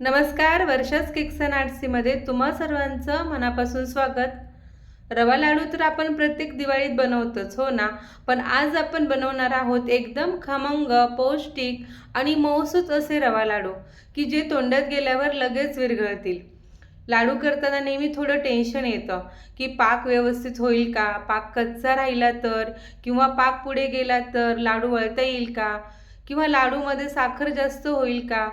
नमस्कार वर्षाच kicks and आर्टसीमध्ये तुम्हा सर्वांचं मनापासून स्वागत. रवा लाडू तर आपण प्रत्येक दिवाळीत बनवतोच हो ना? पण आज आपण बनवणार आहोत एकदम खमंग पौष्टिक आणि मऊसूच असे रवा लाडू की जे तोंडात गेल्यावर लगेच विरघळतील. लाडू करताना नेहमी थोडं टेन्शन येतं की पाक व्यवस्थित होईल का? पाक कच्चा राहिला तर? किंवा पाक पुढे गेला तर लाडू वळता येईल का? किंवा लाडूमध्ये साखर जास्त होईल का?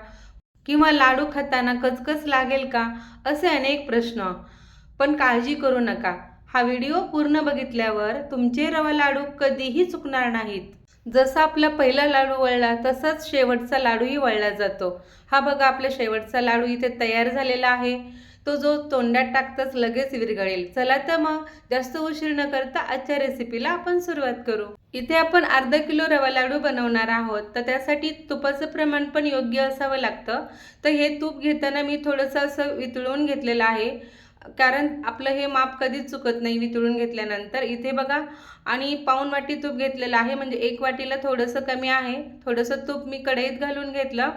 किंवा लाडू खाताना कचकच लागेल का? असे अनेक प्रश्न. पण काळजी करू नका. हा व्हिडिओ पूर्ण बघितल्यावर तुमचे रवा लाडू कधीही चुकणार नाहीत. जसा आपला पहिला लाडू वळला तसाच शेवटचा लाडूही वळला जातो. हा बघा आपला शेवटचा लाडू इथे तयार झालेला आहे. तो जो तोंडात टाकताच लगेच विरघळेल. चला तर मग जास्त उशीर न करता आजच्या रेसिपीला आपण सुरुवात करू. इथे आपण अर्धा किलो रवा लाडू बनवणार आहोत. तर त्यासाठी तुपाचं प्रमाण पण योग्य असावं लागतं. तर हे तूप घेताना मी थोडंसं असं वितळून घेतलेलं आहे. कारण आपलं हे माप कधीच चुकत नाही वितळून घेतल्यानंतर. इथे बघा आणि पाऊन वाटी तूप घेतलेलं आहे. म्हणजे एक वाटीला थोडंसं कमी आहे. थोडंसं तूप मी कढईत घालून घेतलं.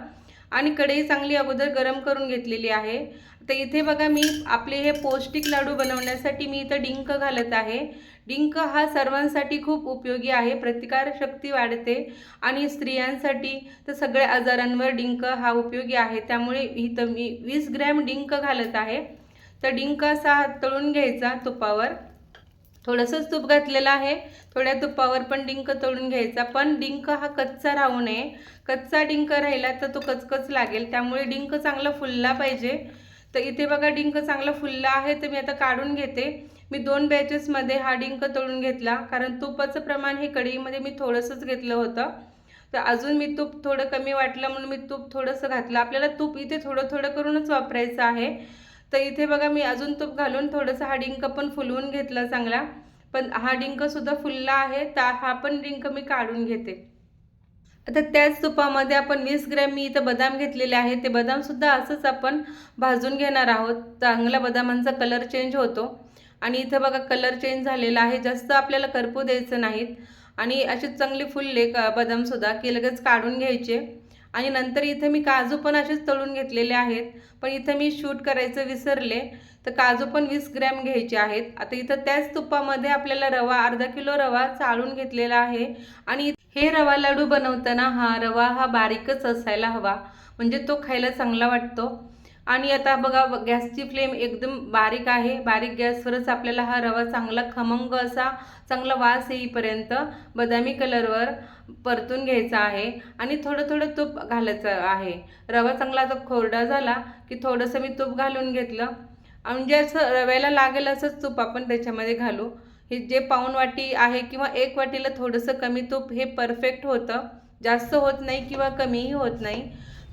आणि कढई चांगली अगोदर गरम करून घेतलेली आहे. तर इथे बघा मी आपले हे पौष्टिक लाडू बनवण्यासाठी मी इथं डिंक घालत आहे. डिंक हा सर्वांसाठी खूप उपयोगी आहे प्रतिकारशक्ती वाढते आणि स्त्रियांसाठी तर सगळ्या आजारांवर डिंक हा उपयोगी आहे. त्यामुळे इथं मी वीस ग्रॅम डिंक घालत आहे. तर डिंक असा तळून घ्यायचा तुपावर. थोडंसंच तूप घातलेलं आहे. थोड्या तुपावर पण डिंक तळून घ्यायचा. पण डिंक हा कच्चा राहू नये. कच्चा डिंक राहिला तर तो कचकच लागेल. त्यामुळे डिंक चांगला फुलला पाहिजे. तर इथे बघा डिंक चांगला फुलला आहे तर मी आता काढून घेते. मी दोन बॅचेसमध्ये हा डिंक तळून घेतला. कारण तुपाचं प्रमाण हे कढईमध्ये मी थोडंसंच घेतलं होतं. तर अजून मी तूप थोडं कमी वाटलं म्हणून मी तूप थोडंसं घातलं. आपल्याला तूप इथे थोडं थोडं करूनच वापरायचं आहे. तर इथे बघा मी अजून तूप घालून थोडंसं हा डिंक पण फुलवून घेतला चांगला. पण हा डिंकसुद्धा फुलला आहे तर हा पण डिंक मी काढून घेते. आता त्याच तुपामध्ये आपण वीस ग्रॅम मी इथं बदाम घेतलेले आहे ते बदामसुद्धा असंच आपण भाजून घेणार आहोत. चांगला बदामांचा कलर चेंज होतो. आणि इथं बघा कलर चेंज झालेला आहे. जास्त आपल्याला करपू द्यायचं नाहीत. आणि असे चांगले फुलले क बदामसुद्धा की लगेच काढून घ्यायचे. आणि नंतर इथं मी काजू पण असेच तळून घेतलेले आहेत. पण इथं मी शूट करायचं विसरले. तर काजू पण वीस ग्रॅम घ्यायचे आहेत. आता इथं त्याच तुपामध्ये आपल्याला रवा अर्धा किलो रवा चाळून घेतलेला आहे. आणि हे रवा लाडू बनवताना हा रवा हा बारीकच असायला हवा. म्हणजे तो खायला चांगला वाटतो. आणि आता बघा गॅसची फ्लेम एकदम बारीक आहे. बारीक गॅसवरच आपल्याला हा रवा चांगला खमंग असा चांगला वास येईपर्यंत बदामी कलरवर परतून घ्यायचा आहे आणि थोडं थोडं तूप घालायचं आहे. रवा चांगला आता खोरडा झाला की थोडंसं मी तूप घालून घेतलं. म्हणजे असं रव्याला लागेल असंच तूप आपण त्याच्यामध्ये घालू. हे जे पाऊण वाटी आहे किंवा एक वाटीला थोडंसं कमी तूप हे परफेक्ट होतं. जास्त होत नाही किंवा कमीही होत नाही.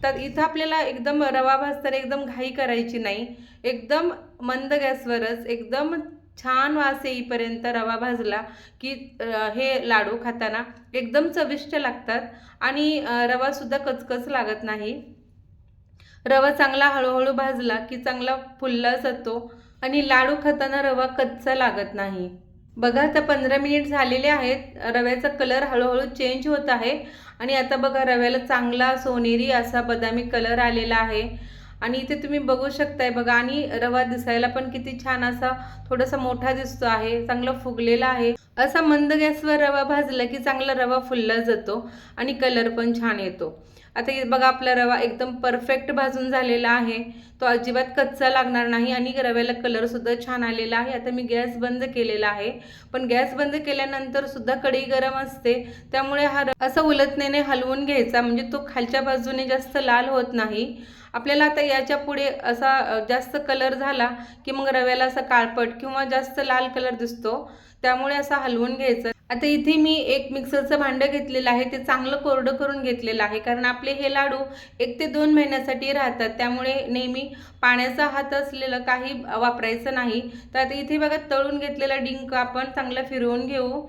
तर इथं आपल्याला एकदम रवा भाजताना एकदम घाई करायची नाही. एकदम मंद गॅसवरच एकदम छान वास येईपर्यंत रवा भाजला की हे लाडू खाताना एकदम चविष्ट लागतात आणि रवासुद्धा कचकच लागत नाही. रवा चांगला हळूहळू भाजला की चांगला फुलला जातो आणि लाडू खाताना रवा कच्चा लागत नाही. बघा आता पंधरा मिनिट झालेले आहेत. रव्याचा कलर हळूहळू चेंज होत आहे आणि आता बघा रव्याला चांगला सोनेरी असा बदामी कलर आलेला आहे. आणि इथे तुम्ही बघू शकताय बघा. आणि रवा दिसायला पण किती छान असा थोडासा मोठा दिसतो आहे चांगला फुगलेला आहे. असा मंद गॅसवर रवा भाजला की चांगला रवा फुलला जातो आणि कलर पण छान येतो. आता हे बघा आपला रवा एकदम परफेक्ट भाजून झालेला आहे. तो अजिबात कच्चा लागणार नाही आणि रव्याला कलरसुद्धा छान आलेला आहे. आता मी गॅस बंद केलेला आहे. पण गॅस बंद केल्यानंतर सुद्धा कढई गरम असते. त्यामुळे हा असं उलटण्याने हलवून घ्यायचा. म्हणजे तो खालच्या बाजूने जास्त लाल होत नाही. आपल्याला आता याच्यापुढे असा जास्त कलर झाला की मग रव्याला असा काळपट किंवा जास्त लाल कलर दिसतो. त्यामुळे असा हलवून घ्यायचं. आता इथे मी एक मिक्सरचं भांडं घेतलेलं आहे ते चांगलं कोरडं करून घेतलेलं आहे. कारण आपले हे लाडू एक ते दोन महिन्यासाठी राहतात. त्यामुळे नेहमी पाण्याचा हात असलेलं काही वापरायचं नाही. तर आता इथे बघा तळून घेतलेला डिंक आपण चांगलं फिरवून घेऊ.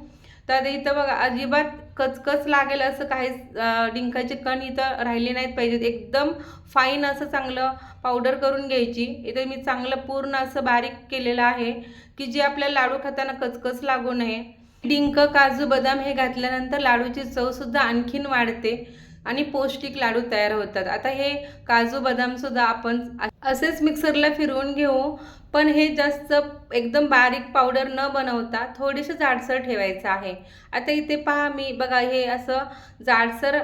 तर आता इथं बघा अजिबात कचकच लागेल असं काहीच डिंकाचे कण इथं राहिले नाहीत पाहिजेत. एकदम फाईन असं चांगलं पावडर करून घ्यायची. इथे मी चांगलं पूर्ण असं बारीक केलेलं आहे की जे आपल्या लाडू खाताना कचकच लागू नये. डिंक काजू बदाम हे घातल्यानंतर लाडूची चवसुद्धा आणखीन वाढते. आणि पौष्टिक लाडू तयार होतात. आता हे काजू बदामसुद्धा आपण असेच मिक्सरला फिरवून घेऊ पण हे जास्त एकदम बारीक पावडर न बनवता थोडीशी जाडसर ठेवायचं आहे. आता इथे पहा मी बघा हे असं जाडसर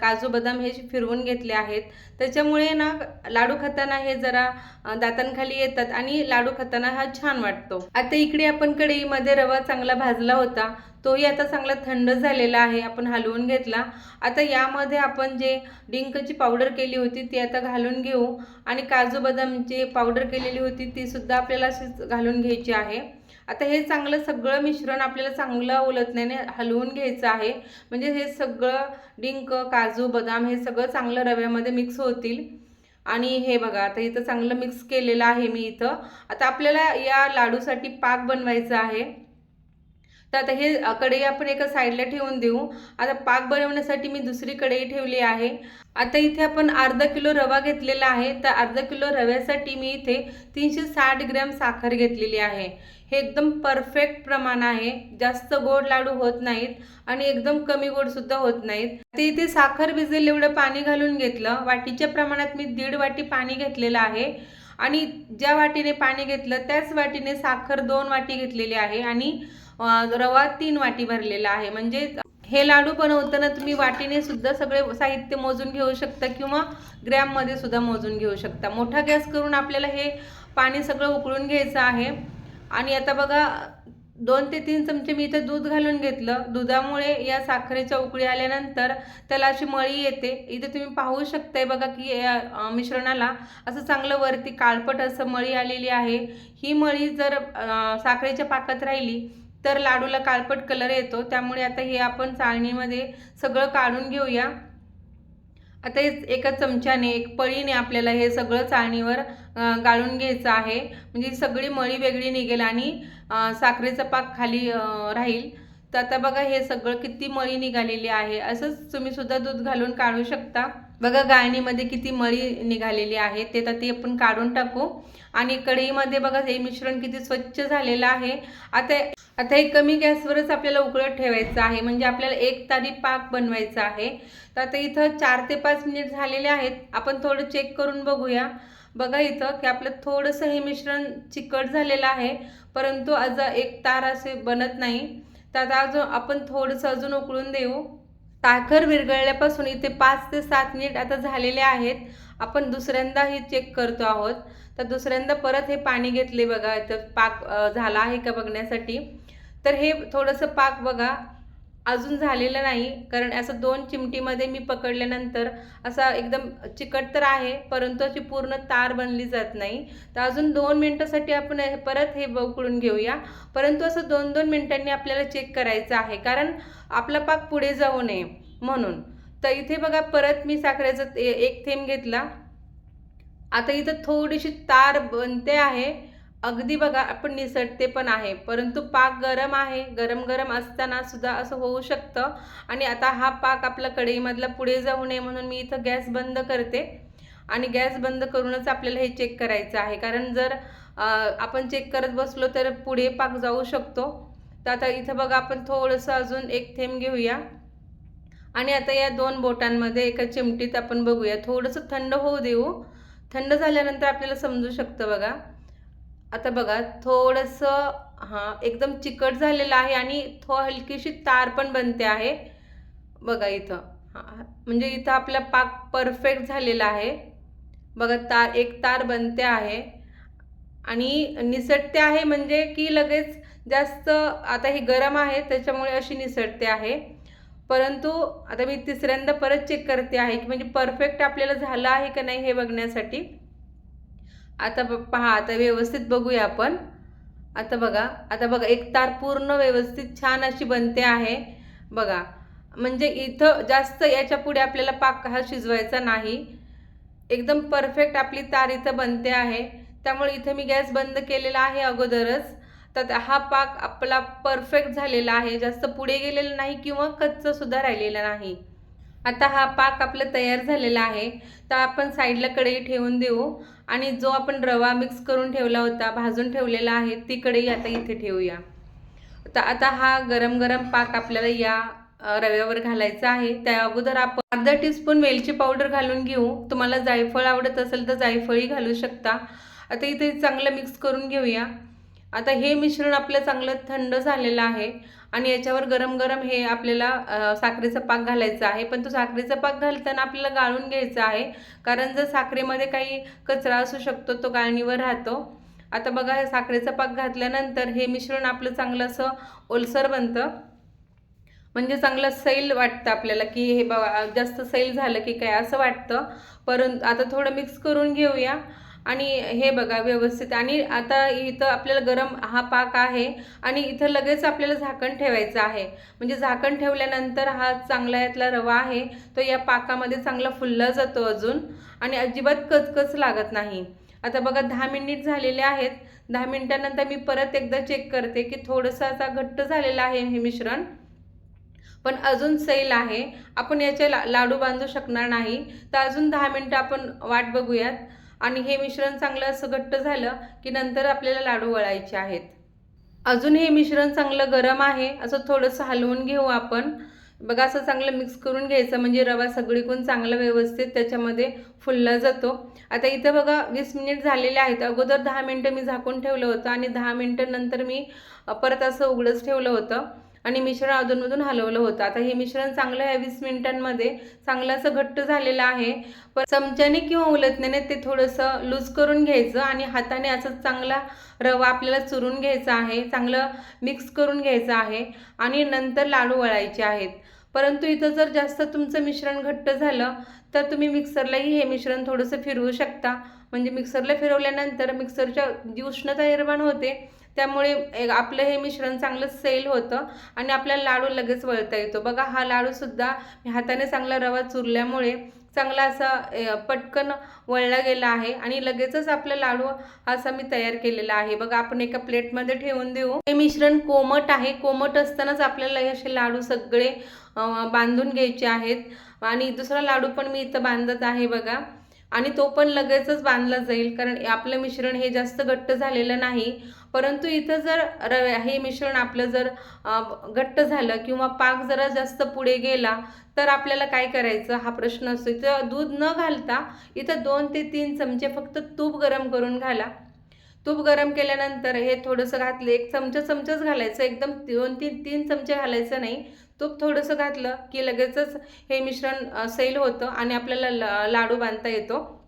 काजू बदाम हे फिरवून घेतले आहेत त्याच्यामुळे ना लाडू खाताना हे जरा दातांखाली येतात आणि लाडू खाताना हा छान वाटतो. आता इकडे आपण कढईमध्ये रवा चांगला भाजला होता तोही आता चांगला थंड झालेला आहे आपण हलवून घेतला. आता यामध्ये आपण जे डिंकची पावडर केली होती ती आता घालून घेऊ. आणि काजू बदामची पावडर केलेली होती ती सुद्धा आपल्याला अशीच घालून घ्यायची आहे. आता हे चांगलं सगळं मिश्रण आपल्याला चांगलं उलटण्याने हलवून घ्यायचं आहे. म्हणजे हे सगळं डिंक काजू बदाम हे सगळं चांगलं रव्यामध्ये मिक्स होतील. आणि हे बघा आता इथं चांगलं मिक्स केलेलं आहे मी इथं. आता आपल्याला या लाडूसाठी पाक बनवायचा आहे. तर आता हे कढई आपण एका साईडला ठेवून देऊ. आता पाक बनवण्यासाठी मी दुसरी कढई ठेवली आहे. आता इथे आपण अर्धा किलो रवा घेतलेला आहे. तर अर्धा किलो रव्यासाठी मी इथे तीनशे साठ ग्रॅम साखर घेतलेली आहे. हे एकदम परफेक्ट प्रमाण आहे. जास्त गोड लाडू होत नाहीत आणि एकदम कमी गोडसुद्धा होत नाहीत. ते इथे साखर भिजेल एवढं पाणी घालून घेतलं. वाटीच्या प्रमाणात मी दीड वाटी पाणी घेतलेलं आहे. आणि ज्या वाटीने पाणी घेतलं त्याच वाटीने साखर दोन वाटी घेतलेली आहे. आणि रवा तीन वाटी भरलेला आहे. म्हणजे हे लाडू बनवताना तुम्ही वाटीने सुद्धा सगळे साहित्य मोजून घेऊ शकता किंवा ग्रॅममध्ये सुद्धा मोजून घेऊ शकता. मोठा गॅस करून आपल्याला हे पाणी सगळं उकळून घ्यायचं आहे. आणि आता बघा दोन ते तीन चमचे मी इथं दूध घालून घेतलं. दुधामुळे या साखरेच्या उकळी आल्यानंतर त्याला अशी मळी येते. इथे तुम्ही पाहू शकताय बघा की या मिश्रणाला असं चांगलं वरती काळपट असं मळी आलेली आहे. ही मळी जर साखरेच्या पाकात राहिली तर लाडूला काळपट कलर येतो. त्यामुळे आता हे आपण चाळणीमध्ये सगळं काढून घेऊया. आता हे एका चमच्याने एक पळीने आपल्याला हे सगळं चाळणीवर गाळून घ्यायचं आहे. म्हणजे सगळी मळी वेगळी निघेल आणि साखरेचा पाक खाली राहील. तर आता बघा हे सगळं किती मळी निघालेली आहे. असंच तुम्ही सुद्धा दूध घालून काढू शकता. बघा गाळणीमध्ये किती मळी निघालेली आहे. ते तर ते आपण काढून टाकू. आणि कढईमध्ये बघा हे मिश्रण किती स्वच्छ झालेलं आहे. आता आता हे कमी गॅसवरच आपल्याला उकळत ठेवायचं आहे. म्हणजे आपल्याला एक तारी पाक बनवायचा आहे. तर आता इथं चार ते पाच मिनिट झालेले आहेत. आपण थोडं चेक करून बघूया. बघा इथं की आपलं थोडंसं हे मिश्रण चिकट झालेलं आहे. परंतु आज एक तार असे बनत नाही. तर आता अजून आपण थोडंसं अजून उकळून देऊ. साखर विरघळल्यापासून इथे पाच ते सात मिनिट आता झालेले आहेत. आपण दुसऱ्यांदा हे चेक करतो आहोत. तर दुसऱ्यांदा परत हे पाणी घेतले बघा इथं पाक झाला आहे का बघण्यासाठी. तर हे थोडंसं पाक बघा. अजून झालेलं नाही. कारण असं दोन चिमटीमध्ये मी पकडल्यानंतर असा एकदम चिकट तर आहे परंतु अशी पूर्ण तार बनली जात नाही. तर अजून दोन मिनटासाठी आपण हे- परत हे उकळून घेऊया. परंतु असं दोन दोन मिनटांनी आपल्याला चेक करायचं आहे. कारण आपला पाक पुढे जाऊ नये म्हणून. तर इथे बघा परत मी साखरेचा ते- एक थेंब घेतला. आता इथं थोडीशी तार बनते आहे. अगदी बघा आपण निसटते पण आहे. परंतु पाक गरम आहे. गरम गरम असताना सुद्धा असं होऊ शकतं. आणि आता हा पाक आपला कढईमधला पुढे जाऊ नये म्हणून मी इथं गॅस बंद करते. आणि गॅस बंद करूनच आपल्याला हे चेक करायचं आहे. कारण जर आपण चेक करत बसलो तर पुढे पाक जाऊ शकतो. तर आता इथं बघा आपण थोडंसं अजून एक थेंब घेऊया. आणि आता या दोन बोटांमध्ये एका चिमटीत आपण बघूया. थोडंसं थंड होऊ देऊ. थंड झाल्यानंतर आपल्याला समजू शकतं बघा. आता बघा थोडंसं हां एकदम चिकट झालेलं आहे आणि थो हलकीशी तार पण बनते आहे. बघा इथं हां म्हणजे इथं आपला पाक परफेक्ट झालेला आहे. बघा तार एक तार बनते आहे. आणि निसटते आहे म्हणजे की लगेच जास्त आता ही गरम आहे त्याच्यामुळे अशी निसटते आहे. परंतु आता मी तिसऱ्यांदा परत चेक करते आहे की म्हणजे परफेक्ट आपल्याला झालं आहे का नाही हे बघण्यासाठी. आता ब- पहा आता व्यवस्थित बघूया आपण. आता बघा आता बघा एक तार पूर्ण व्यवस्थित छान अशी बनते आहे. बघा म्हणजे इथं जास्त याच्यापुढे आपल्याला पाक हा शिजवायचा नाही. एकदम परफेक्ट आपली तार इथं बनते आहे. त्यामुळे इथं मी गॅस बंद केलेला आहे अगोदरच. तर हा पाक आपला परफेक्ट झालेला आहे. जास्त पुढे गेलेला नाही किंवा कच्चासुद्धा राहिलेला राहिलेलं नाही. आता हा पाक आपला तयार झालेला आहे. तर आपण साईडला कढई ठेवून देऊ. आणि जो आपण रवा मिक्स करून ठेवला होता भाजून ठेवलेला आहे ती कढई आता इथे ठेवूया. तर आता हा गरम गरम पाक आपल्याला या रव्यावर घालायचा आहे. त्या अगोदर आपण अर्धा टीस्पून वेलची पावडर घालून घेऊ. तुम्हाला जायफळ आवडत असेल तर जायफळही घालू शकता. आता इथे चांगलं मिक्स करून घेऊया. आता हे मिश्रण आपलं चांगलं थंड झालेलं आहे. आणि याच्यावर गरम गरम हे आपल्याला साखरेचा पाक घालायचा आहे. पण तो साखरेचा पाक घालताना आपल्याला गाळून घ्यायचा आहे. कारण जर साखरेमध्ये काही कचरा असू शकतो तो गाळणीवर राहतो. आता बघा हे साखरेचा पाक घातल्यानंतर हे मिश्रण आपलं चांगलं असं ओलसर बनतं. म्हणजे चांगलं सैल वाटतं आपल्याला की हे बघा जास्त सैल झालं की काय असं वाटतं. परंतु आता थोडं मिक्स करून घेऊया. आणि हे बघा व्यवस्थित. आणि आता इथं आपल्याला गरम हा पाक आहे आणि इथं लगेच आपल्याला झाकण ठेवायचं आहे. म्हणजे झाकण ठेवल्यानंतर हा चांगला यातला रवा आहे तो या पाकामध्ये चांगला फुलला जातो अजून आणि अजिबात कचकच लागत नाही. आता बघा दहा मिनिट झालेले आहेत. दहा मिनिटानंतर मी परत एकदा चेक करते की थोडंसं आता घट्ट झालेला आहे हे मिश्रण. पण अजून सैल आहे. आपण याचे ला लाडू बांधू शकणार नाही. तर अजून दहा मिनटं आपण वाट बघूयात. आणि हे मिश्रण चांगलं असं घट्ट झालं की नंतर आपल्याला लाडू वळायचे आहेत. अजून हे मिश्रण चांगलं गरम आहे असं थोडंसं हलवून घेऊ आपण. बघा असं चांगलं मिक्स करून घ्यायचं म्हणजे रवा सगळीकडून चांगला व्यवस्थित त्याच्यामध्ये फुलला जातो. आता इथं बघा वीस मिनिट झालेले आहेत. अगोदर दहा मिनटं मी झाकून ठेवलं होतं आणि दहा मिनटं नंतर मी परत असं उघडंच ठेवलं होतं. आणि मिश्रण अधूनमधून हलवलं होतं. आता हे मिश्रण चांगलं आहे वीस मिनिटांमध्ये चांगलं असं घट्ट झालेलं आहे. पण चमच्याने किंवा उलटण्याने ते थोडंसं लूज करून घ्यायचं आणि हाताने असं चांगला रवा आपल्याला चुरून घ्यायचा आहे चांगलं मिक्स करून घ्यायचं आहे आणि नंतर लाडू वळायचे आहेत. परंतु इथं जर जास्त तुमचं मिश्रण घट्ट झालं तर तुम्ही मिक्सरलाही हे मिश्रण थोडंसं फिरवू शकता. म्हणजे मिक्सरला फिरवल्यानंतर मिक्सरच्या जी उष्णता निर्माण होते त्यामुळे आपलं हे मिश्रण चांगलं सेल होतं आणि आपल्याला लाडू लगेच वळता येतो. बघा हा लाडूसुद्धा मी हाताने चांगला रवा चुरल्यामुळे चांगला असा पटकन वळला गेला आहे आणि लगेचच आपला लाडू असा मी तयार केलेला आहे. बघा आपण एका प्लेटमध्ये ठेवून देऊ. हे मिश्रण कोमट आहे. कोमट असतानाच आपल्याला हे असे लाडू सगळे बांधून घ्यायचे आहेत. आणि दुसरा लाडू पण मी इथं बांधत आहे बघा. आणि तो पण लगेचच बांधला जाईल कारण आपलं मिश्रण हे जास्त घट्ट झालेलं नाही. परंतु इथं जर रव्या हे मिश्रण आपलं जर घट्ट झालं किंवा पाक जरा जास्त पुढे गेला तर आपल्याला काय करायचं? हा प्रश्न असतो. इथं दूध न घालता इथं दोन ते तीन चमचे फक्त तूप गरम करून घाला. तूप गरम केल्यानंतर हे थोडंसं घातलं एक चमचा चमचाच घालायचं. एकदम दोन तीन तीन चमचे घालायचं नाही. तूप थोडंसं घातलं की लगेचच हे मिश्रण सैल होतं आणि आपल्याला ला- लाडू बांधता येतो.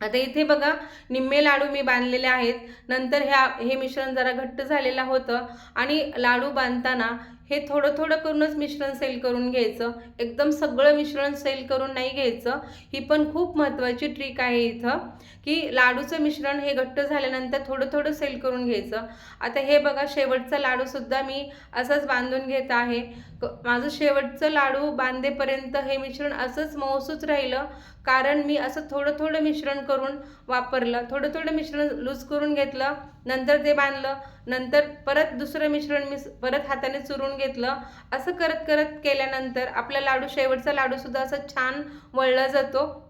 आता इथे बघा निम्मे लाडू मी बांधलेले आहेत. नंतर ह्या हे मिश्रण जरा घट्ट झालेलं होतं आणि लाडू बांधताना हे थोडं थोडं करूनच मिश्रण सैल करून घ्यायचं. एकदम सगळं मिश्रण सैल करून नाही घ्यायचं. ही पण खूप महत्त्वाची ट्रिक आहे इथं की लाडूचं मिश्रण हे घट्ट झाल्यानंतर थोडं थोडं सैल करून घ्यायचं. आता हे बघा शेवटचा लाडूसुद्धा मी असंच बांधून घेत आहे. क- माझं शेवटचं लाडू बांधेपर्यंत हे मिश्रण असंच मऊसूच राहिलं कारण मी असं थोडं थोडं मिश्रण करून वापरलं थोडं थोडं मिश्रण लूज करून घेतलं नंतर ते बांधलं नंतर परत दुसरं मिश्रण मी परत हाताने चुरून घेतलं असं करत करत केल्यानंतर आपला लाडू शेवटचा लाडूसुद्धा असं छान वळला जातो.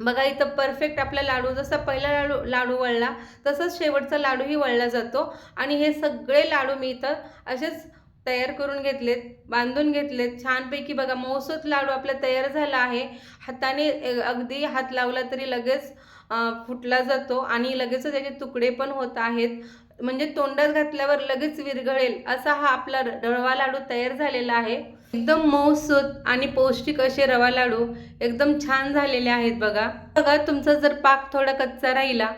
बघा इथं परफेक्ट आपला लाडू जसा पहिला लाडू लाडू वळला तसंच शेवटचा लाडूही वळला जातो. आणि हे सगळे लाडू मी इथं असेच तयार करून घेतलेत बांधून घेतलेत. छानपैकी बघा मौसूत लाडू आपला तयार झाला आहे. हाताने अगदी हात लावला तरी लगेच फुटला जातो आणि लगेचच त्याचे तुकडे पण होत आहेत. म्हणजे तोंडात घातल्यावर लगेच विरघळेल असा हा आपला र- रवा लाडू तयार झालेला आहे. एकदम मऊसूत आणि पौष्टिक असे रवा लाडू एकदम छान झालेले आहेत बघा. बघा तुमचा जर पाक थोडा कच्चा राहिला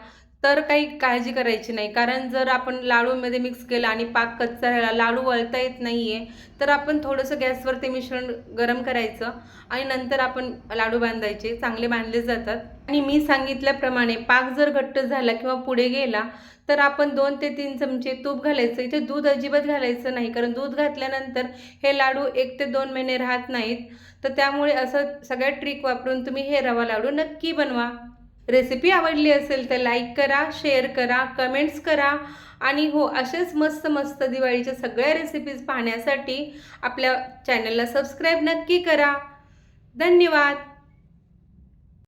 तर काही काळजी करायची नाही. कारण जर आपण लाडूमध्ये मिक्स केला आणि पाक कच्चा राहिला लाडू वळता येत नाही आहे तर आपण थोडंसं गॅसवर ते मिश्रण गरम करायचं आणि नंतर आपण लाडू बांधायचे चांगले बांधले जातात. आणि मी सांगितल्याप्रमाणे पाक जर घट्ट झाला किंवा पुढे गेला तर आपण दोन ते तीन चमचे तूप घालायचं. इथे दूध अजिबात घालायचं नाही कारण दूध घातल्यानंतर हे लाडू एक ते दोन महिने राहत नाहीत. तर त्यामुळे असं सगळ्या ट्रिक वापरून तुम्ही हे रवा लाडू नक्की बनवा. रेसिपी आवडली असेल तर लाईक करा शेअर करा कमेंट्स करा. आणि हो असेच मस्त मस्त दिवाळीच्या सगळ्या रेसिपीज पाहण्यासाठी आपल्या चॅनलला सबस्क्राईब नक्की करा. धन्यवाद.